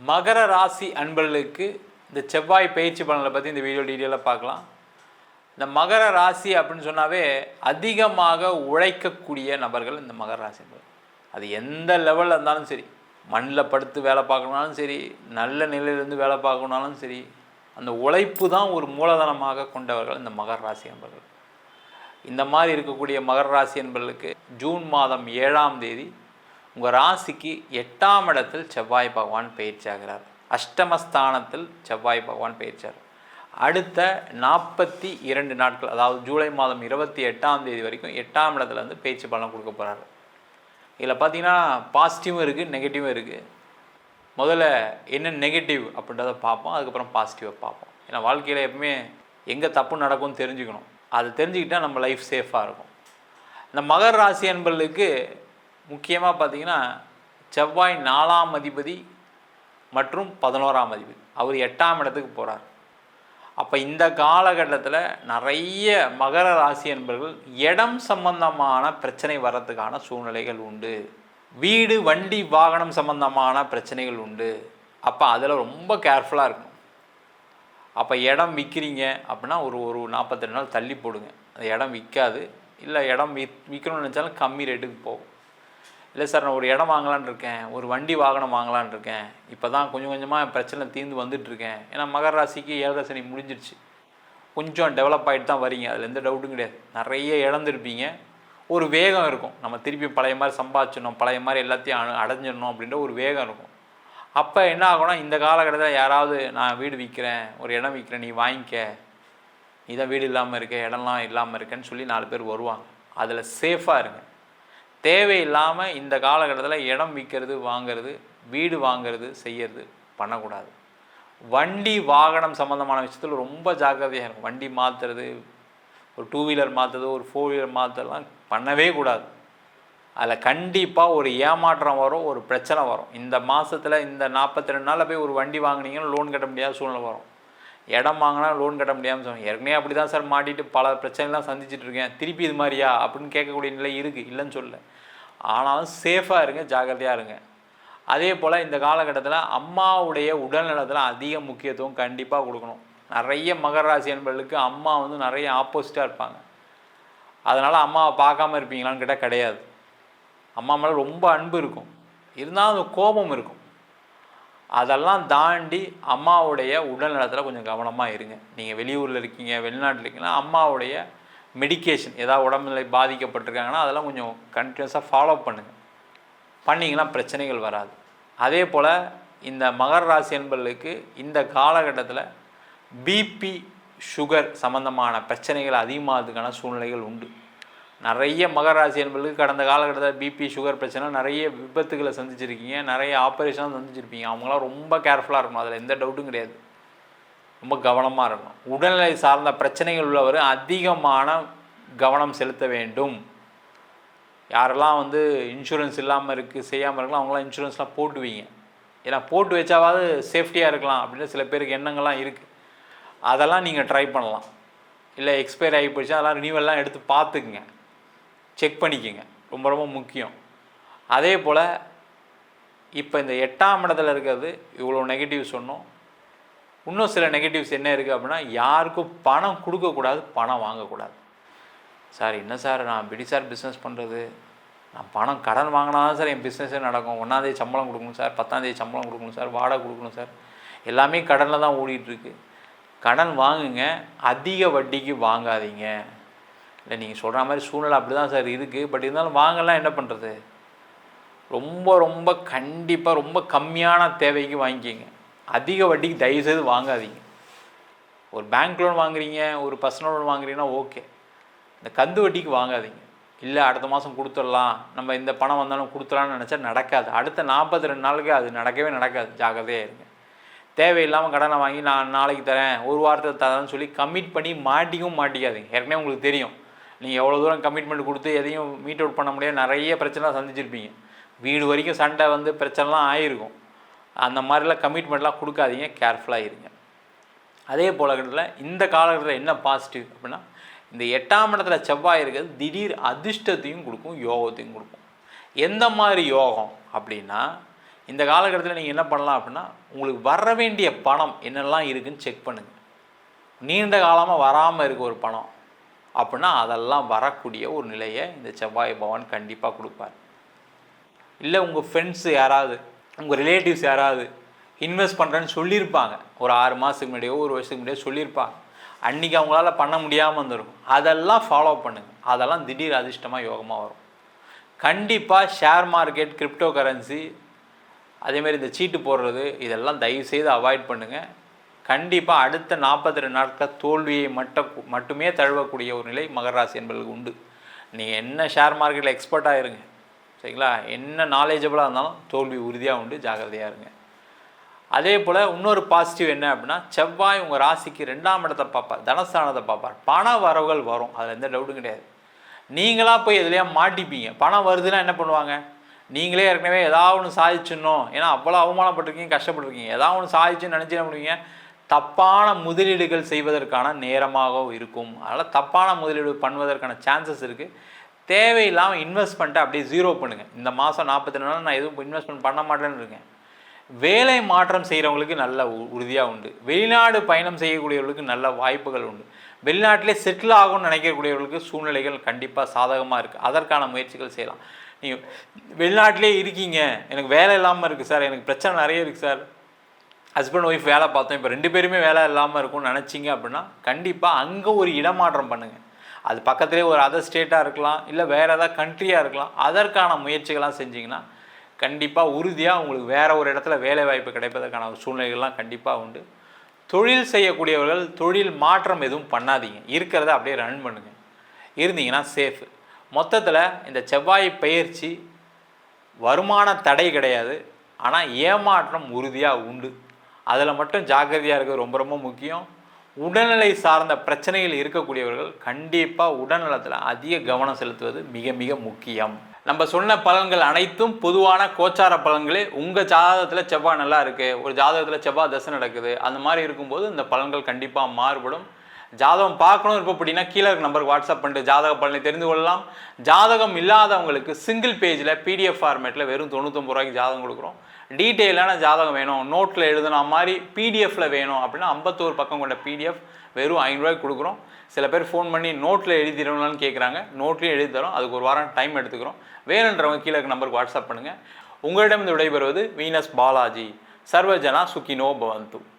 மகர ராசி அன்பர்களுக்கு இந்த செவ்வாய் பயிற்சி பலனை பற்றி இந்த வீடியோ டீட்டெயிலாக பார்க்கலாம். இந்த மகர ராசி அப்படின்னு சொன்னாவே அதிகமாக உழைக்கக்கூடிய நபர்கள் இந்த மகர ராசி அது எந்த லெவலில் இருந்தாலும் சரி மண்ணில் படுத்து வேலை பார்க்கணுனாலும் சரி நல்ல நிலையிலேருந்து வேலை பார்க்கணுனாலும் சரி அந்த உழைப்பு தான் ஒரு மூலதனமாக கொண்டவர்கள் இந்த மகர ராசி என்பர்கள் இந்த மாதிரி இருக்கக்கூடிய மகர ராசி என்பர்களுக்கு ஜூன் மாதம் ஏழாம் தேதி உங்கள் ராசிக்கு எட்டாம் இடத்தில் செவ்வாய் பகவான் பயிற்சியாகிறார் அஷ்டமஸ்தானத்தில் செவ்வாய் பகவான் பயிற்சியார் அடுத்த நாற்பத்தி இரண்டு நாட்கள் அதாவது ஜூலை மாதம் இருபத்தி எட்டாம் தேதி வரைக்கும் எட்டாம் இடத்துல வந்து பேச்சு பலன் கொடுக்க போகிறாரு இதில் பார்த்தீங்கன்னா பாசிட்டிவும் இருக்குது நெகட்டிவும் இருக்குது முதல்ல என்ன நெகட்டிவ் அப்படின்றத பார்ப்போம் அதுக்கப்புறம் பாசிட்டிவை பார்ப்போம். ஏன்னா வாழ்க்கையில் எப்பவுமே எங்கே தப்பு நடக்கும்னு தெரிஞ்சுக்கணும். அது தெரிஞ்சுக்கிட்டால் நம்ம லைஃப் சேஃபாக இருக்கும். இந்த மகர் ராசி அன்பர்களுக்கு முக்கியமாக பார்த்தீங்கன்னா செவ்வாய் நாலாம் அதிபதி மற்றும் பதினோராம் அதிபதி. அவர் எட்டாம் இடத்துக்கு போகிறார் அப்போ இந்த காலகட்டத்தில் நிறைய மகர ராசி என்பவர்கள் இடம் சம்பந்தமான பிரச்சனை வர்றதுக்கான சூழ்நிலைகள் உண்டு. வீடு வண்டி வாகனம் சம்பந்தமான பிரச்சனைகள் உண்டு. அப்போ அதில் ரொம்ப கேர்ஃபுல்லாக இருக்கணும். அப்போ இடம் விற்கிறீங்க அப்படின்னா ஒரு ஒரு நாற்பத்தெட்டு நாள் தள்ளி போடுங்க. அந்த இடம் விற்காது இல்லை இடம் விற் விற்கணும்னு நினச்சாலும் கம்மி ரேட்டுக்கு போகும். இல்லை சார் நான் ஒரு இடம் வாங்கலான்னு இருக்கேன். ஒரு வண்டி வாகனம் வாங்கலான்னு இருக்கேன். இப்போ தான் கொஞ்சம் கொஞ்சமாக பிரச்சனை தீர்ந்து வந்துட்டுருக்கேன் ஏன்னா மகர ராசிக்கு ஏழரை சனி முடிஞ்சிருச்சு. கொஞ்சம் டெவலப் ஆகிட்டு தான் வரீங்க. அதில் எந்த டவுட்டும் கிடையாது. நிறைய இழந்திருப்பீங்க. ஒரு வேகம் இருக்கும். நம்ம திருப்பி பழைய மாதிரி சம்பாதிச்சிடணும். பழைய மாதிரி எல்லாத்தையும் அணு அடைஞ்சிடணும் அப்படின்ற ஒரு வேகம் இருக்கும். அப்போ என்ன ஆகும்னா இந்த காலகட்டத்தில் யாராவது நான் வீடு விற்கிறேன் ஒரு இடம் விற்கிறேன் நீ வாங்கிக்க. நீ தான் வீடு இல்லாமல் இருக்க. இடம்லாம் இல்லாமல் இருக்கேன்னு சொல்லி நாலு பேர் வருவாங்க. அதில் சேஃபாக இருங்க. தேவையில்லாமல் இந்த காலகட்டத்தில் இடம் விற்கிறது வாங்கிறது வீடு வாங்கிறது செய்யறது பண்ணக்கூடாது. வண்டி வாகனம் சம்மந்தமான விஷயத்தில் ரொம்ப ஜாக்கிரதையாக இருக்கும் வண்டி மாற்றுறது ஒரு டூ வீலர் மாற்றுறது ஒரு ஃபோர் வீலர் மாற்றுறதுலாம் பண்ணவே கூடாது. அதில் கண்டிப்பாக ஒரு ஏமாற்றம் வரும் ஒரு பிரச்சனை வரும். இந்த மாதத்தில் இந்த நாற்பத்தி ரெண்டு நாளில் போய் ஒரு வண்டி வாங்கினீங்கன்னா லோன் கட்ட முடியாத சூழ்நிலை வரும். இடம் வாங்கினா லோன் கட்ட முடியாமல் சொல்லுவாங்க ஏற்கனவே அப்படி தான் சார் மாட்டிட்டு பல பிரச்சனைலாம் சந்திச்சுட்டு இருக்கேன். திருப்பி இது மாதிரியா அப்படின்னு கேட்கக்கூடிய நிலை இருக்குது இல்லைன்னு சொல்ல ஆனாலும் சேஃபாக இருங்க ஜாக்கிரதையாக இருங்க. அதே போல் இந்த காலகட்டத்தில் அம்மாவுடைய உடல்நலத்தில் அதிக முக்கியத்துவம் கண்டிப்பாக கொடுக்கணும். நிறைய மகர ராசி என்பவர்களுக்கு அம்மா வந்து நிறைய ஆப்போசிட்டாக இருப்பாங்க. அதனால் அம்மாவை பார்க்காம இருப்பீங்களான்னு கேட்டால் கிடையாது. அம்மா மேலே ரொம்ப அன்பு இருக்கும். இருந்தாலும் அந்த கோபம் இருக்கும். அதெல்லாம் தாண்டி அம்மாவுடைய உடல் நலத்தில் கொஞ்சம் கவனமாக இருங்க. நீங்கள் வெளியூரில் இருக்கீங்க வெளிநாட்டில் இருக்கீங்கன்னா அம்மாவுடைய மெடிகேஷன் ஏதாவது உடம்புநிலை பாதிக்கப்பட்டிருக்காங்கன்னா அதெல்லாம் கொஞ்சம் கண்டினியூஸாக ஃபாலோ பண்ணுங்கள் பண்ணிங்கன்னா பிரச்சனைகள் வராது. அதே போல் இந்த மகர ராசி என்பர்களுக்கு இந்த காலகட்டத்தில் பிபி சுகர் சம்மந்தமான பிரச்சனைகள் அதிகமாகிறதுக்கான சூழ்நிலைகள் உண்டு. நிறைய மகர ராசி என்பர்களுக்கு கடந்த காலகட்டத்தில் பிபி சுகர் பிரச்சனை நிறைய விபத்துகளை சந்திச்சிருக்கீங்க நிறைய ஆப்ரேஷனாக சந்திச்சிருப்பீங்க. அவங்களாம் ரொம்ப கேர்ஃபுல்லாக இருக்கணும். அதில் எந்த டவுட்டும் கிடையாது. ரொம்ப கவனமாக இருக்கணும். உடல்நிலை சார்ந்த பிரச்சனைகள் உள்ளவர் அதிகமான கவனம் செலுத்த வேண்டும். யாரெல்லாம் வந்து இன்சூரன்ஸ் இல்லாமல் இருக்குது செய்யாமல் இருக்கலாம் அவங்களாம் இன்சூரன்ஸ்லாம் போட்டுவீங்க. ஏன்னா போட்டு வச்சாவது சேஃப்டியாக இருக்கலாம் அப்படின்னு சில பேருக்கு எண்ணங்கள்லாம் இருக்குது அதெல்லாம் நீங்கள் ட்ரை பண்ணலாம். இல்லை எக்ஸ்பயர் ஆகி போயிடுச்சு அதெல்லாம் ரினியூவல்லாம் எடுத்து பார்த்துக்குங்க. செக் பண்ணிக்கோங்க. ரொம்ப ரொம்ப முக்கியம். அதே போல் இப்போ இந்த எட்டாம் இடத்துல இருக்கிறது இவ்வளோ நெகட்டிவ் சொன்னோம். இன்னும் சில நெகட்டிவ்ஸ் என்ன இருக்குது அப்படின்னா யாருக்கும் பணம் கொடுக்கக்கூடாது பணம் வாங்கக்கூடாது. சார் என்ன சார் நான் பிடி சார் பிஸ்னஸ் பண்ணுறது நான் பணம் கடன் வாங்கினா தான் சார் என் பிஸ்னஸே நடக்கும். ஒன்றாந்தேதி சம்பளம் கொடுக்கணும் சார் பத்தாந்தேதி சம்பளம் கொடுக்கணும் சார் வாடகை கொடுக்கணும் சார். எல்லாமே கடனில் தான் ஓடிட்டுருக்கு. கடன் வாங்குங்க அதிக வட்டிக்கு வாங்காதீங்க. இல்லை நீங்கள் சொல்கிற மாதிரி சூழ்நிலை அப்படி தான் சார் இருக்குது பட் இருந்தாலும் வாங்கலாம் என்ன பண்ணுறது ரொம்ப ரொம்ப கண்டிப்பாக ரொம்ப கம்மியான தேவைக்கு வாங்கிக்கிங்க. அதிக வட்டிக்கு தயவுசெய்து வாங்காதீங்க. ஒரு பேங்க் லோன் வாங்குறீங்க ஒரு பர்சனல் லோன் வாங்குறீங்கன்னா ஓகே இந்த கந்து வட்டிக்கு வாங்காதீங்க. இல்லை அடுத்த மாதம் கொடுத்துடலாம். நம்ம இந்த பணம் வந்தாலும் கொடுத்துடலாம்னு நினச்சா நடக்காது. அடுத்த நாற்பத்தி ரெண்டு நாளுக்கு அது நடக்கவே நடக்காது. ஜாக்கிரதையாக இருங்க. தேவையில்லாமல் கடனை வாங்கி நான் நாளைக்கு தரேன் ஒரு வாரத்தில் தரேன்னு சொல்லி கமிட் பண்ணி மாட்டிக்கவும் மாட்டிக்காதீங்க. ஏற்கனவே உங்களுக்கு தெரியும். நீங்கள் எவ்வளோ தூரம் கமிட்மெண்ட் கொடுத்து எதையும் மீட் அவுட் பண்ண முடியாது. நிறைய பிரச்சனை சந்திச்சிருப்பீங்க. வீடு வரைக்கும் சண்டை வந்து பிரச்சனைலாம் ஆகிருக்கும் அந்த மாதிரிலாம் கமிட்மெண்ட்லாம் கொடுக்காதீங்க கேர்ஃபுல்லாக இருங்க. அதே போலகட்டத்தில் இந்த காலகட்டத்தில் என்ன பாசிட்டிவ் அப்படின்னா இந்த எட்டாம் இடத்துல செவ்வாய் இருக்கிறது திடீர் அதிர்ஷ்டத்தையும் கொடுக்கும் யோகத்தையும் கொடுக்கும். எந்த மாதிரி யோகம் அப்படின்னா இந்த காலகட்டத்தில் நீங்கள் என்ன பண்ணலாம் அப்படின்னா உங்களுக்கு வர வேண்டிய பணம் என்னெல்லாம் இருக்குதுன்னு செக் பண்ணுங்கள் நீண்ட காலமாக வராமல் இருக்க ஒரு பணம் அப்படின்னா அதெல்லாம் வரக்கூடிய ஒரு நிலையை இந்த செவ்வாய் பவன் கண்டிப்பாக கொடுப்பார். இல்லை உங்கள் ஃப்ரெண்ட்ஸு யாராவது உங்கள் ரிலேட்டிவ்ஸ் யாராவது இன்வெஸ்ட் பண்ணுறேன்னு சொல்லியிருப்பாங்க. ஒரு ஆறு மாதத்துக்கு முன்னாடியோ ஒரு வருஷத்துக்கு முன்னாடியோ சொல்லியிருப்பாங்க. அன்றைக்கி அவங்களால பண்ண முடியாமல் இருந்திருக்கும் அதெல்லாம் ஃபாலோ பண்ணுங்கள் அதெல்லாம் திடீர் அதிர்ஷ்டமாக யோகமாக வரும். கண்டிப்பாக ஷேர் மார்க்கெட் கிரிப்டோ கரன்சி அதேமாதிரி இந்த சீட்டு போடுறது இதெல்லாம் தயவு செய்து அவாய்ட் பண்ணுங்கள் கண்டிப்பாக அடுத்த நாற்பத்தி ரெண்டு நாட்கள் தோல்வியை மட்டும் மட்டுமே தழுவக்கூடிய ஒரு நிலை மகராசி என்பதற்கு உண்டு. நீங்கள் என்ன ஷேர் மார்க்கெட்டில் எக்ஸ்பர்ட்டாக இருங்க. சரிங்களா? என்ன நாலேஜபிளாக இருந்தாலும் தோல்வி உறுதியாக உண்டு ஜாக்கிரதையாக இருங்க. அதே போல் இன்னொரு பாசிட்டிவ் என்ன அப்படின்னா செவ்வாய் உங்கள் ராசிக்கு ரெண்டாம் இடத்தை பார்ப்பார் தனஸ்தானத்தை பார்ப்பார். பண வரவுகள் வரும் அதில் எந்த டவுட்டும் கிடையாது. நீங்களாக போய் எதுலையா மாட்டிப்பீங்க. பணம் வருதுன்னா என்ன பண்ணுவாங்க? நீங்களே ஏற்கனவே ஏதாவது ஒன்று சாதிச்சிடணும். ஏன்னா அவ்வளோ அவமானப்பட்டிருக்கீங்க கஷ்டப்பட்டுருக்கீங்க. ஏதாவது ஒன்று சாதிச்சுன்னு நினச்சி என்ன பண்ணுவீங்க? தப்பான முதலீடுகள் செய்வதற்கான நேரமாகவும் இருக்கும். அதனால் தப்பான முதலீடு பண்ணுவதற்கான சான்சஸ் இருக்குது தேவையில்லாமல் இன்வெஸ்ட்மெண்ட்டை அப்படியே ஜீரோ பண்ணுங்கள் இந்த மாதம் நாற்பத்தி நாள் நான் எதுவும் இன்வெஸ்ட்மெண்ட் பண்ண மாட்டேன்னு இருக்கேன். வேலை மாற்றம் செய்கிறவங்களுக்கு நல்ல உறுதியாக உண்டு. வெளிநாடு பயணம் செய்யக்கூடியவர்களுக்கு நல்ல வாய்ப்புகள் உண்டு. வெளிநாட்டிலே செட்டில் ஆகும்னு நினைக்கக்கூடியவர்களுக்கு சூழ்நிலைகள் கண்டிப்பாக சாதகமாக இருக்குது அதற்கான முயற்சிகள் செய்யலாம். நீங்கள் வெளிநாட்டிலே இருக்கீங்க. எனக்கு வேலை இல்லாமல் இருக்குது சார். எனக்கு பிரச்சனை நிறைய இருக்குது சார். ஹஸ்பண்ட் ஒய்ஃப் வேலை பார்த்தோம். இப்போ ரெண்டு பேருமே வேலை இல்லாமல் இருக்கும்னு நினச்சிங்க அப்படின்னா கண்டிப்பாக அங்கே ஒரு இடமாற்றம் பண்ணுங்கள் அது பக்கத்துலேயே ஒரு அதர் ஸ்டேட்டாக இருக்கலாம் இல்லை வேறு ஏதாவது கண்ட்ரியாக இருக்கலாம் அதற்கான முயற்சிகள்லாம் செஞ்சிங்கன்னா கண்டிப்பாக உறுதியாக உங்களுக்கு வேறு ஒரு இடத்துல வேலை வாய்ப்பு கிடைப்பதற்கான சூழ்நிலைகள்லாம் கண்டிப்பாக உண்டு. தொழில் செய்யக்கூடியவர்கள் தொழில் மாற்றம் எதுவும் பண்ணாதீங்க. இருக்கிறத அப்படியே ரன் பண்ணுங்கள் இருந்தீங்கன்னா சேஃபு மொத்தத்தில் இந்த செவ்வாய் பயிற்சி வருமான தடை கிடையாது. ஆனால் ஏமாற்றம் உறுதியாக உண்டு. அதில் மட்டும் ஜாக்கிரதையாக இருக்கிறது ரொம்ப ரொம்ப முக்கியம். உடல்நிலை சார்ந்த பிரச்சனைகள் இருக்கக்கூடியவர்கள் கண்டிப்பாக உடல்நலத்தில் அதிக கவனம் செலுத்துவது மிக மிக முக்கியம். நம்ம சொன்ன பலன்கள் அனைத்தும் பொதுவான கோச்சார பலன்களே உங்கள் ஜாதகத்தில் செவ்வாய் நல்லா இருக்குது ஒரு ஜாதகத்தில் செவ்வாய் தசை நடக்குது அந்த மாதிரி இருக்கும்போது இந்த பலன்கள் கண்டிப்பாக மாறுபடும். ஜாதகம் பார்க்கணும் இருப்போம் அப்படின்னா கீழே இருக்க நம்பருக்கு வாட்ஸ்அப் பண்ணிட்டு ஜாதக பலனை தெரிந்து கொள்ளலாம். ஜாதகம் இல்லாதவங்களுக்கு சிங்கிள் பேஜில் பிடிஎஃப் ஃபார்மேட்டில் வெறும் தொண்ணூத்தொம்பது ரூபாய்க்கு ஜாதகம் கொடுக்குறோம். டீட்டெயிலான ஜாதகம் வேணும். நோட்டில் எழுதுன மாதிரி பிடிஎஃப்பில் வேணும் அப்படின்னா ஐம்பத்தோரு பக்கம் கொண்ட பிடிஎஃப் வெறும் ஐநூறுரூவாய்க்கு கொடுக்குறோம். சில பேர் ஃபோன் பண்ணி நோட்டில் எழுதிடணும்னு கேட்குறாங்க நோட்லேயும் எழுதி தரோம். அதுக்கு ஒரு வாரம் டைம் எடுத்துக்கிறோம். வேணுன்றவங்க கீழே இருக்க நம்பருக்கு வாட்ஸ்அப் பண்ணுங்கள் உங்களிடம் இந்த விடைபெறுவது வீனஸ் பாலாஜி. சர்வஜனா சுக்கினோ பவந்து.